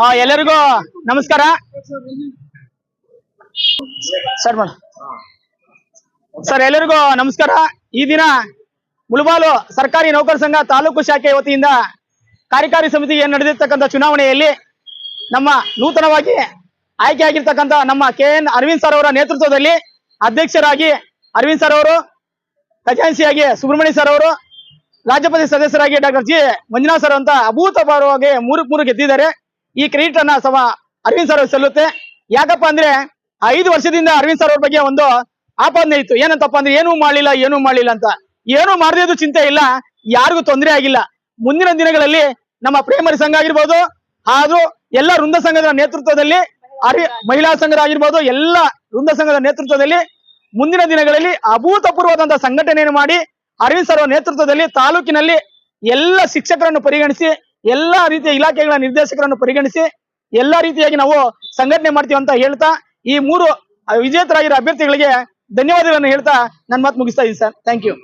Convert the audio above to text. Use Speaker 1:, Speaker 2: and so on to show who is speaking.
Speaker 1: ಎಲ್ಲರಿಗೂ ನಮಸ್ಕಾರ. Sir madam sir, ಎಲ್ಲರಿಗೂ ನಮಸ್ಕಾರ. ಈ ದಿನ ಮುಳಬಾಲು ಸರ್ಕಾರಿ ನೌಕರ ಸಂಘ ತಾಲೂಕು ಶಾಖೆ ವತಿಯಿಂದ ಕಾರ್ಯಕಾರಿ ಸಮಿತಿಗೆ ನಡೆದಿರ್ತಕ್ಕಂಥ ಚುನಾವಣೆಯಲ್ಲಿ ನಮ್ಮ ನೂತನವಾಗಿ ಆಯ್ಕೆಯಾಗಿರ್ತಕ್ಕಂಥ ನಮ್ಮ ಕೆ ಎನ್ ಅರವಿಂದ್ ಸರ್ ಅವರ ನೇತೃತ್ವದಲ್ಲಿ ಅಧ್ಯಕ್ಷರಾಗಿ ಅರವಿಂದ್ ಸರ್ ಅವರು ಖಜಾನ್ಸಿಯಾಗಿ ಸುಬ್ರಹ್ಮಣ್ಯ ಸರ್ ಅವರು, ರಾಜ್ಯಪತಿ ಸದಸ್ಯರಾಗಿ ಡಾಕ್ಟರ್ ಜಿ ಮಂಜುನಾಥ್ ಸರ್ ಅಂತ ಅಭೂತಪೂರ್ವವಾಗಿ ಮೂರು ಮೂರು ಗೆದ್ದಿದ್ದಾರೆ. ಈ ಕ್ರೆಡಿಟ್ ಅನ್ನ ಸಹ ಅರವಿಂದ್ ಸರ್ ಸಲ್ಲುತ್ತೆ. ಯಾಕಪ್ಪ ಅಂದ್ರೆ ಐದು ವರ್ಷದಿಂದ ಅರವಿಂದ್ ಸರ್ ಅವ್ರ ಬಗ್ಗೆ ಒಂದು ಆಪಾದನೆ ಇತ್ತು. ಏನಂತಪ್ಪ ಅಂದ್ರೆ ಏನೂ ಮಾಡಲಿಲ್ಲ ಏನೂ ಮಾಡಲಿಲ್ಲ ಅಂತ. ಏನು ಮಾಡದಿದ್ದು ಚಿಂತೆ ಇಲ್ಲ. ಯಾರಿಗೂ ತೊಂದರೆ ಆಗಿಲ್ಲ. ಮುಂದಿನ ದಿನಗಳಲ್ಲಿ ನಮ್ಮ ಪ್ರೇಮರಿ ಸಂಘ ಆಗಿರ್ಬೋದು, ಹಾಗೂ ಎಲ್ಲ ವೃಂದ ಸಂಘದ ನೇತೃತ್ವದಲ್ಲಿ ಅರಿ, ಮಹಿಳಾ ಸಂಘದಾಗಿರ್ಬೋದು ಎಲ್ಲ ವೃಂದ ಸಂಘದ ನೇತೃತ್ವದಲ್ಲಿ ಮುಂದಿನ ದಿನಗಳಲ್ಲಿ ಅಭೂತಪೂರ್ವದಂತಹ ಸಂಘಟನೆಯನ್ನು ಮಾಡಿ ಅರವಿಂದ್ ಸರ್ ನೇತೃತ್ವದಲ್ಲಿ ತಾಲೂಕಿನಲ್ಲಿ ಎಲ್ಲ ಶಿಕ್ಷಕರನ್ನು ಪರಿಗಣಿಸಿ ಎಲ್ಲಾ ರೀತಿಯ ಇಲಾಖೆಗಳ ನಿರ್ದೇಶಕರನ್ನು ಪರಿಗಣಿಸಿ ಎಲ್ಲಾ ರೀತಿಯಾಗಿ ನಾವು ಸಂಘಟನೆ ಮಾಡ್ತೀವಿ ಅಂತ ಹೇಳ್ತಾ ಈ ಮೂರು ವಿಜೇತರಾಗಿರೋ ಅಭ್ಯರ್ಥಿಗಳಿಗೆ ಧನ್ಯವಾದಗಳನ್ನು ಹೇಳ್ತಾ ನನ್ನ ಮಾತು ಮುಗಿಸ್ತಾ ಇದ್ದೀನಿ ಸರ್. Thank you